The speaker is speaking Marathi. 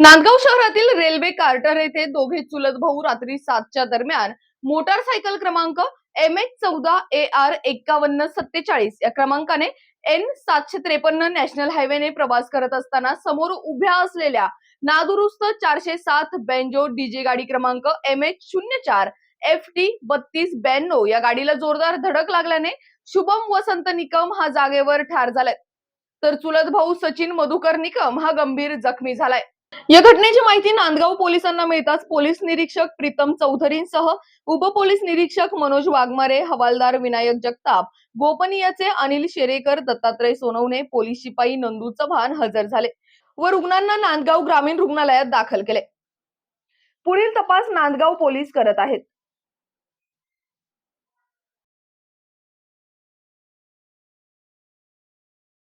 नांदगाव शहरातील रेल्वे कार्टर येथे दोघे चुलत भाऊ रात्री सातच्या दरम्यान मोटारसायकल क्रमांक एम एच चौदा ए आर एक्कावन्न सत्तेचाळीस या क्रमांकाने एन सातशे त्रेपन्न नॅशनल हायवेने प्रवास करत असताना समोर उभ्या असलेल्या नादुरुस्त चारशे सात बेंजो डीजे गाडी क्रमांक एम एच शून्य चार एफ टी बत्तीस ब्याण्णव या गाडीला जोरदार धडक लागल्याने शुभम वसंत निकम हा जागेवर ठार झालाय. तर चुलत भाऊ सचिन मधुकर निकम हा गंभीर जखमी झालाय. या घटनेची माहिती नांदगाव पोलिसांना मिळताच पोलीस निरीक्षक प्रीतम चौधरींसह उप पोलीस निरीक्षक मनोज वाघमारे हवालदार विनायक जगताप गोपनीयचे अनिल शेरेकर दत्तात्रय सोनवणे पोलीस शिपाई नंदू चव्हाण हजर झाले व रुग्णांना नांदगाव ग्रामीण रुग्णालयात दाखल केले. पुढील तपास नांदगाव पोलीस करत आहेत.